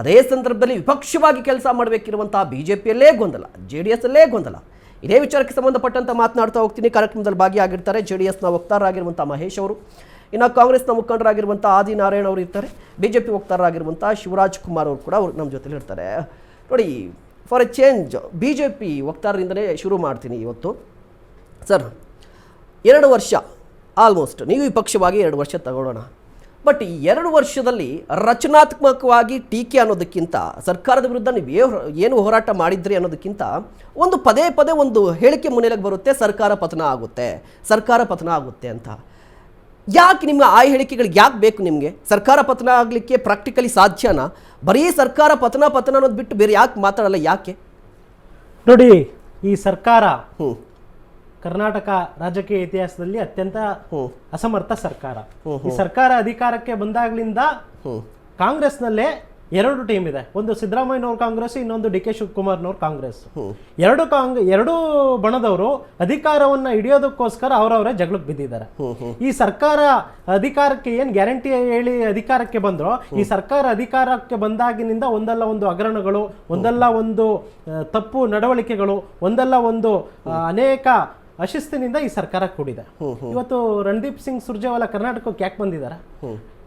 ಅದೇ ಸಂದರ್ಭದಲ್ಲಿ ವಿಪಕ್ಷವಾಗಿ ಕೆಲಸ ಮಾಡಬೇಕಿರುವಂತಹ ಬಿ ಜೆ ಪಿಯಲ್ಲೇ ಗೊಂದಲ ಜೆ ಡಿ ಎಸ್ ಅಲ್ಲೇ ಗೊಂದಲ. ಇದೇ ವಿಚಾರಕ್ಕೆ ಸಂಬಂಧಪಟ್ಟಂತೆ ಮಾತನಾಡ್ತಾ ಹೋಗ್ತೀನಿ. ಕಾರ್ಯಕ್ರಮದಲ್ಲಿ ಭಾಗಿಯಾಗಿರ್ತಾರೆ ಜೆ ಡಿ ಎಸ್ನ ವಕ್ತಾರರಾಗಿರುವಂಥ ಮಹೇಶ್ ಅವರು. ಇನ್ನು ಕಾಂಗ್ರೆಸ್ನ ಮುಖಂಡರಾಗಿರುವಂಥ ಆದಿನಾರಾಯಣ ಅವರು ಇರ್ತಾರೆ. ಬಿ ಜೆ ಪಿ ವಕ್ತಾರರಾಗಿರುವಂಥ ಶಿವರಾಜ್ ಕುಮಾರ್ ಅವರು ಕೂಡ ಅವ್ರು ನಮ್ಮ ಜೊತೆಲಿ ಇರ್ತಾರೆ. ನೋಡಿ for a change B J P ವಕ್ತಾರರಿಂದಲೇ ಶುರು ಮಾಡ್ತೀನಿ ಇವತ್ತು. ಸರ್, ಎರಡು ವರ್ಷ ಆಲ್ಮೋಸ್ಟ್ ನೀವು ವಿಪಕ್ಷವಾಗಿ ಎರಡು ವರ್ಷ ತಗೊಳ್ಳೋಣ. ಬಟ್ ಈ ಎರಡು ವರ್ಷದಲ್ಲಿ ರಚನಾತ್ಮಕವಾಗಿ ಟೀಕೆ ಅನ್ನೋದಕ್ಕಿಂತ ಸರ್ಕಾರದ ವಿರುದ್ಧ ನೀವು ಏನು ಹೋರಾಟ ಮಾಡಿದ್ರಿ ಅನ್ನೋದಕ್ಕಿಂತ ಒಂದು ಪದೇ ಪದೇ ಒಂದು ಹೇಳಿಕೆ ಮುನ್ನೆಲೆಗೆ ಬರುತ್ತೆ ಸರ್ಕಾರ ಪತನ ಆಗುತ್ತೆ ಸರ್ಕಾರ ಪತನ ಆಗುತ್ತೆ ಅಂತ. ಯಾಕೆ ನಿಮ್ಮ ಆ ಹೇಳಿಕೆಗಳು ಯಾಕೆ ಬೇಕು ನಿಮಗೆ? ಸರ್ಕಾರ ಪತನ ಆಗಲಿಕ್ಕೆ ಪ್ರಾಕ್ಟಿಕಲಿ ಸಾಧ್ಯನಾ? ಬರೀ ಸರ್ಕಾರ ಪತನ ಪತನ ಅನ್ನೋದು ಬಿಟ್ಟು ಬೇರೆ ಯಾಕೆ ಮಾತಾಡಲ್ಲ ಯಾಕೆ? ನೋಡಿ ಈ ಸರ್ಕಾರ ಹ್ಞೂ ಕರ್ನಾಟಕ ರಾಜಕೀಯ ಇತಿಹಾಸದಲ್ಲಿ ಅತ್ಯಂತ ಅಸಮರ್ಥ ಸರ್ಕಾರ. ಈ ಸರ್ಕಾರ ಅಧಿಕಾರಕ್ಕೆ ಬಂದಾಗ್ಲಿಂದ ಕಾಂಗ್ರೆಸ್ನಲ್ಲೇ ಎರಡು ಟೀಮ್ ಇದೆ. ಒಂದು ಸಿದ್ದರಾಮಯ್ಯನವ್ರ ಕಾಂಗ್ರೆಸ್ ಇನ್ನೊಂದು ಡಿ ಕೆ ಶಿವಕುಮಾರ್ನವ್ರ ಕಾಂಗ್ರೆಸ್. ಎರಡು ಕಾಂಗ್ ಎರಡು ಬಣದವರು ಅಧಿಕಾರವನ್ನ ಹಿಡಿಯೋದಕ್ಕೋಸ್ಕರ ಅವರವರೇ ಜಗಳಕ್ಕೆ ಬಿದ್ದಿದ್ದಾರೆ. ಈ ಸರ್ಕಾರ ಅಧಿಕಾರಕ್ಕೆ ಏನ್ ಗ್ಯಾರಂಟಿ ಹೇಳಿ ಅಧಿಕಾರಕ್ಕೆ ಬಂದ್ರು ಈ ಸರ್ಕಾರ ಅಧಿಕಾರಕ್ಕೆ ಬಂದಾಗಿನಿಂದ ಒಂದಲ್ಲ ಒಂದು ಹಗರಣಗಳು ಒಂದಲ್ಲ ಒಂದು ತಪ್ಪು ನಡವಳಿಕೆಗಳು ಒಂದಲ್ಲ ಒಂದು ಅನೇಕ ಅಶಿಸ್ತಿನಿಂದ ಈ ಸರ್ಕಾರ ಕೂಡಿದೆ. ಇವತ್ತು ರಣದೀಪ್ ಸಿಂಗ್ ಸುರ್ಜೇವಾಲಾ ಕರ್ನಾಟಕಕ್ಕೆ ಯಾಕೆ ಬಂದಿದ್ದಾರೆ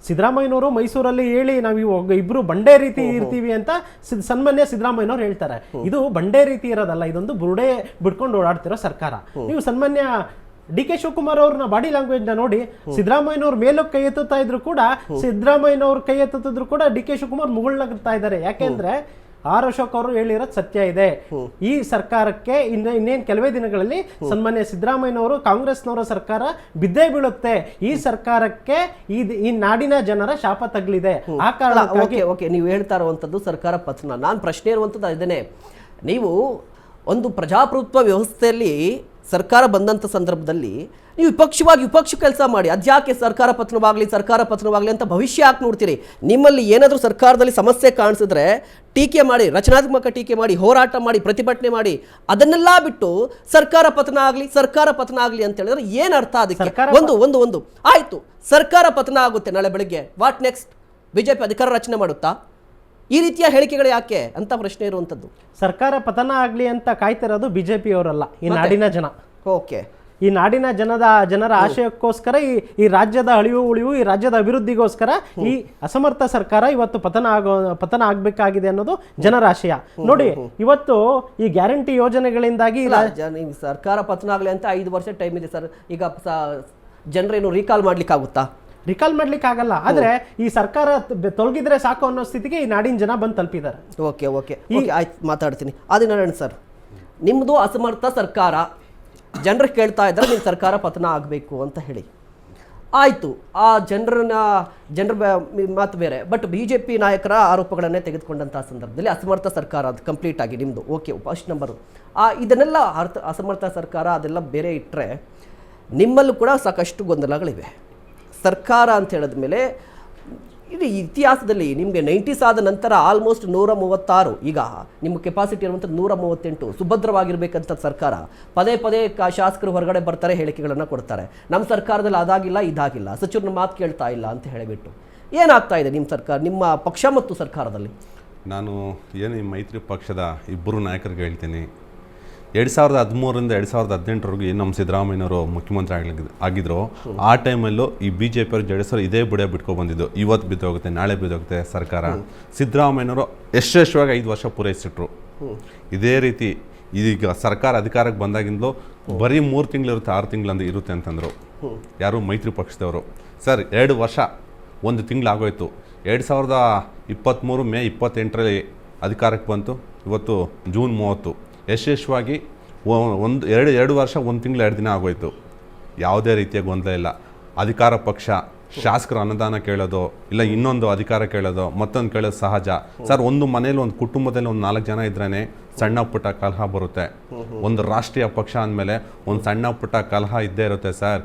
ಸಿದ್ದರಾಮಯ್ಯನವರು ಮೈಸೂರಲ್ಲಿ ಹೇಳಿ ನಾವು ಇವಾಗ ಇಬ್ರು ಬಂಡೆ ರೀತಿ ಇರ್ತೀವಿ ಅಂತ ಸಿದ್- ಸನ್ಮಾನ್ಯ ಸಿದ್ದರಾಮಯ್ಯನವ್ರು ಹೇಳ್ತಾರೆ. ಇದು ಬಂಡೆ ರೀತಿ ಇರೋದಲ್ಲ ಇದೊಂದು ಬುರುಡೆ ಬಿಡ್ಕೊಂಡು ಓಡಾಡ್ತಿರೋ ಸರ್ಕಾರ. ನೀವು ಸನ್ಮಾನ್ಯ ಡಿ ಕೆ ಶಿವಕುಮಾರ್ ಅವ್ರನ್ನ ಬಾಡಿ ಲ್ಯಾಂಗ್ವೇಜ್ನ ನೋಡಿ ಸಿದ್ದರಾಮಯ್ಯನವ್ರ ಮೇಲಕ್ಕೆ ಕೈ ಎತ್ತುತ್ತಾ ಇದ್ರು ಕೂಡ ಸಿದ್ದರಾಮಯ್ಯನವ್ರ ಕೈ ಎತ್ತುತ್ತಿದ್ರು ಕೂಡ ಡಿ ಕೆ ಶಿವಕುಮಾರ್ ಮುಗುಳ್ನಾಗ್ತಾ ಇದ್ದಾರೆ. ಯಾಕೆಂದ್ರೆ ಆರ್ ಅಶೋಕ್ ಅವರು ಹೇಳಿರೋದು ಸತ್ಯ ಇದೆ. ಈ ಸರ್ಕಾರಕ್ಕೆ ಇನ್ನು ಇನ್ನೇನು ಕೆಲವೇ ದಿನಗಳಲ್ಲಿ ಸನ್ಮಾನ್ಯ ಸಿದ್ದರಾಮಯ್ಯನವರು ಕಾಂಗ್ರೆಸ್ನವರ ಸರ್ಕಾರ ಬಿದ್ದೇ ಬೀಳುತ್ತೆ. ಈ ಸರ್ಕಾರಕ್ಕೆ ಈ ಈ ನಾಡಿನ ಜನರ ಶಾಪ ತಗಲಿದೆ. ಆ ಕಾರಣ ಓಕೆ ಓಕೆ ನೀವು ಹೇಳ್ತಾ ಇರುವಂಥದ್ದು ಸರ್ಕಾರ ಪತನ. ನಾನು ಪ್ರಶ್ನೆ ಇರುವಂಥದ್ದು ಅದನ್ನೇ ನೀವು ಒಂದು ಪ್ರಜಾಪ್ರಭುತ್ವ ವ್ಯವಸ್ಥೆಯಲ್ಲಿ ಸರ್ಕಾರ ಬಂದಂಥ ಸಂದರ್ಭದಲ್ಲಿ ನೀವು ವಿಪಕ್ಷವಾಗಿ ವಿಪಕ್ಷ ಕೆಲಸ ಮಾಡಿ ಅದ್ಯಾಕೆ ಸರ್ಕಾರ ಪತನವಾಗಲಿ ಸರ್ಕಾರ ಪತನವಾಗಲಿ ಅಂತ ಭವಿಷ್ಯ ಯಾಕೆ ನೋಡ್ತೀರಿ? ನಿಮ್ಮಲ್ಲಿ ಏನಾದರೂ ಸರ್ಕಾರದಲ್ಲಿ ಸಮಸ್ಯೆ ಕಾಣಿಸಿದ್ರೆ ಟೀಕೆ ಮಾಡಿ ರಚನಾತ್ಮಕ ಟೀಕೆ ಮಾಡಿ ಹೋರಾಟ ಮಾಡಿ ಪ್ರತಿಭಟನೆ ಮಾಡಿ ಅದನ್ನೆಲ್ಲ ಬಿಟ್ಟು ಸರ್ಕಾರ ಪತನ ಆಗಲಿ ಸರ್ಕಾರ ಪತನ ಆಗಲಿ ಅಂತ ಹೇಳಿದ್ರೆ ಏನು ಅರ್ಥ ಅದಕ್ಕೆ? ಒಂದು ಒಂದು ಒಂದು. ಆಯಿತು. ಸರ್ಕಾರ ಪತನ ಆಗುತ್ತೆ ನಾಳೆ ಬೆಳಗ್ಗೆ. ವಾಟ್ ನೆಕ್ಸ್ಟ್ ಬಿಜೆಪಿ ಅಧಿಕಾರ ರಚನೆ ಮಾಡುತ್ತಾ? ಈ ರೀತಿಯ ಹೇಳಿಕೆಗಳು ಯಾಕೆ ಅಂತ ಪ್ರಶ್ನೆ ಇರುವಂಥದ್ದು. ಸರ್ಕಾರ ಪತನ ಆಗಲಿ ಅಂತ ಕಾಯ್ತಿರೋದು ಬಿಜೆಪಿ ಅವರಲ್ಲ ಈ ನಾಡಿನ ಜನ. ಓಕೆ. ಈ ನಾಡಿನ ಜನದ ಜನರ ಆಶಯಕ್ಕೋಸ್ಕರ ಈ ಈ ರಾಜ್ಯದ ಅಳಿವು ಉಳಿವು ಈ ರಾಜ್ಯದ ಅಭಿವೃದ್ಧಿಗೋಸ್ಕರ ಈ ಅಸಮರ್ಥ ಸರ್ಕಾರ ಇವತ್ತು ಪತನ ಆಗೋ ಪತನ ಆಗಬೇಕಾಗಿದೆ ಅನ್ನೋದು ಜನರ ಆಶಯ. ನೋಡಿ ಇವತ್ತು ಈ ಗ್ಯಾರಂಟಿ ಯೋಜನೆಗಳಿಂದಾಗಿ ಸರ್ಕಾರ ಪತನ ಆಗಲಿ ಅಂತ ಐದು ವರ್ಷ ಟೈಮ್ ಇದೆ ಸರ್. ಈಗ ಜನರೇನು ರೀಕಾಲ್ ಮಾಡ್ಲಿಕ್ಕಾಗುತ್ತಾ? ರಿಕಾಲ್ ಮಾಡ್ಲಿಕ್ಕೆ ಆಗಲ್ಲ. ಆದ್ರೆ ಈ ಸರ್ಕಾರ ತೊಲಗಿದ್ರೆ ಸಾಕು ಅನ್ನೋ ಸ್ಥಿತಿಗೆ ಈ ನಾಡಿನ ಜನ ಬಂದು ತಲುಪಿದ್ದಾರೆ. Okay okay. ಓಕೆ ಆಯ್ತು ಮಾತಾಡ್ತೀನಿ. ಆದಿನಾರಾಯಣ ಸರ್ ನಿಮ್ಮದು ಅಸಮರ್ಥ ಸರ್ಕಾರ ಜನರು ಕೇಳ್ತಾ ಇದ್ದಾರೆ ನಿಮ್ಮ ಸರ್ಕಾರ ಪತನ ಆಗಬೇಕು ಅಂತ ಹೇಳಿ. ಆಯಿತು ಆ ಜನರನ್ನ ಜನರ ಮಾತು ಬೇರೆ. ಬಟ್ ಬಿ ಜೆ ಪಿ ನಾಯಕರ ಆರೋಪಗಳನ್ನೇ ತೆಗೆದುಕೊಂಡಂಥ ಸಂದರ್ಭದಲ್ಲಿ ಅಸಮರ್ಥ ಸರ್ಕಾರ ಅದು ಕಂಪ್ಲೀಟ್ ಆಗಿ ನಿಮ್ಮದು ಓಕೆ ಫಸ್ಟ್ ನಂಬರು. ಆ ಇದನ್ನೆಲ್ಲ ಅರ್ಥ ಅಸಮರ್ಥ ಸರ್ಕಾರ ಅದೆಲ್ಲ ಬೇರೆ ಇಟ್ಟರೆ ನಿಮ್ಮಲ್ಲೂ ಕೂಡ ಸಾಕಷ್ಟು ಗೊಂದಲಗಳಿವೆ. ಸರ್ಕಾರ ಅಂತ ಹೇಳಿದ ಮೇಲೆ ಇದು ಇತಿಹಾಸದಲ್ಲಿ ನಿಮಗೆ ನೈಂಟೀಸ್ ಆದ ನಂತರ ಆಲ್ಮೋಸ್ಟ್ ನೂರ ಮೂವತ್ತಾರು ಈಗ ನಿಮ್ಮ ಕೆಪಾಸಿಟಿ ಇರುವಂಥ ನೂರ ಮೂವತ್ತೆಂಟು ಸುಭದ್ರವಾಗಿರ್ಬೇಕಂತ ಸರ್ಕಾರ ಪದೇ ಪದೇ ಶಾಸಕರು ಹೊರಗಡೆ ಬರ್ತಾರೆ ಹೇಳಿಕೆಗಳನ್ನು ಕೊಡ್ತಾರೆ. ನಮ್ಮ ಸರ್ಕಾರದಲ್ಲಿ ಅದಾಗಿಲ್ಲ, ಇದಾಗಿಲ್ಲ. ಸಚಿವರನ್ನ ಮಾತು ಕೇಳ್ತಾ ಇಲ್ಲ ಅಂತ ಹೇಳಿಬಿಟ್ಟು. ಏನಾಗ್ತಾ ಇದೆ ನಿಮ್ಮ ಸರ್ಕಾರ, ನಿಮ್ಮ ಪಕ್ಷ ಮತ್ತು ಸರ್ಕಾರದಲ್ಲಿ? ನಾನು ಏನು ಈ ಮೈತ್ರಿ ಪಕ್ಷದ ಇಬ್ಬರು ನಾಯಕರಿಗೆ ಹೇಳ್ತೀನಿ. ಎರಡು ಸಾವಿರದ ಹದಿಮೂರರಿಂದ ಎರಡು ಸಾವಿರದ ಹದಿನೆಂಟರವರೆಗೂ ಏನು ನಮ್ಮ ಸಿದ್ದರಾಮಯ್ಯನವರು ಮುಖ್ಯಮಂತ್ರಿ ಆಗಲಿ ಆಗಿದ್ರು ಆ ಟೈಮಲ್ಲೂ ಈ ಬಿ ಜೆ ಪಿಯವರು ಜೆ ಡಿ ಎಸ್ ಇದೇ ಬುಡ ಬಿಟ್ಕೊಂಡು ಬಂದಿದ್ದು. ಇವತ್ತು ಬಿದ್ದೋಗುತ್ತೆ ನಾಳೆ ಬಿದ್ದೋಗುತ್ತೆ ಸರ್ಕಾರ. ಸಿದ್ದರಾಮಯ್ಯನವರು ಯಶಸ್ವಿಯಾಗಿ ಐದು ವರ್ಷ ಪೂರೈಸಿಟ್ರು. ಇದೇ ರೀತಿ ಈಗ ಸರ್ಕಾರ ಅಧಿಕಾರಕ್ಕೆ ಬಂದಾಗಿಂದಲೂ ಬರೀ ಮೂರು ತಿಂಗಳಿರುತ್ತೆ ಆರು ತಿಂಗಳಂದು ಇರುತ್ತೆ ಅಂತಂದರು. ಯಾರು ಮೈತ್ರಿ ಪಕ್ಷದವರು. ಸರ್ ಎರಡು ವರ್ಷ ಒಂದು ತಿಂಗಳು ಆಗೋಯ್ತು ಎರಡು ಸಾವಿರದ ಇಪ್ಪತ್ತ್ಮೂರು ಮೇ ಇಪ್ಪತ್ತೆಂಟರಲ್ಲಿ ಅಧಿಕಾರಕ್ಕೆ ಬಂತು. ಇವತ್ತು ಜೂನ್ ಮೂವತ್ತು. ಯಶಸ್ವಿಯಾಗಿ ಒಂದು ಎರಡು ಎರಡು ವರ್ಷ ಒಂದು ತಿಂಗಳು ಎರಡು ದಿನ ಆಗೋಯ್ತು. ಯಾವುದೇ ರೀತಿಯ ಗೊಂದಲ ಇಲ್ಲ. ಅಧಿಕಾರ ಪಕ್ಷ ಶಾಸಕರು ಅನುದಾನ ಕೇಳೋದು ಇಲ್ಲ ಇನ್ನೊಂದು ಅಧಿಕಾರ ಕೇಳೋದು ಮತ್ತೊಂದು ಕೇಳೋದು ಸಹಜ. ಸರ್ ಒಂದು ಮನೇಲಿ ಒಂದು ಕುಟುಂಬದಲ್ಲಿ ಒಂದು ನಾಲ್ಕು ಜನ ಇದ್ರೇ ಸಣ್ಣ ಪುಟ್ಟ ಕಲಹ ಬರುತ್ತೆ. ಒಂದು ರಾಷ್ಟ್ರೀಯ ಪಕ್ಷ ಅಂದಮೇಲೆ ಒಂದು ಸಣ್ಣ ಪುಟ್ಟ ಕಲಹ ಇದ್ದೇ ಇರುತ್ತೆ ಸರ್.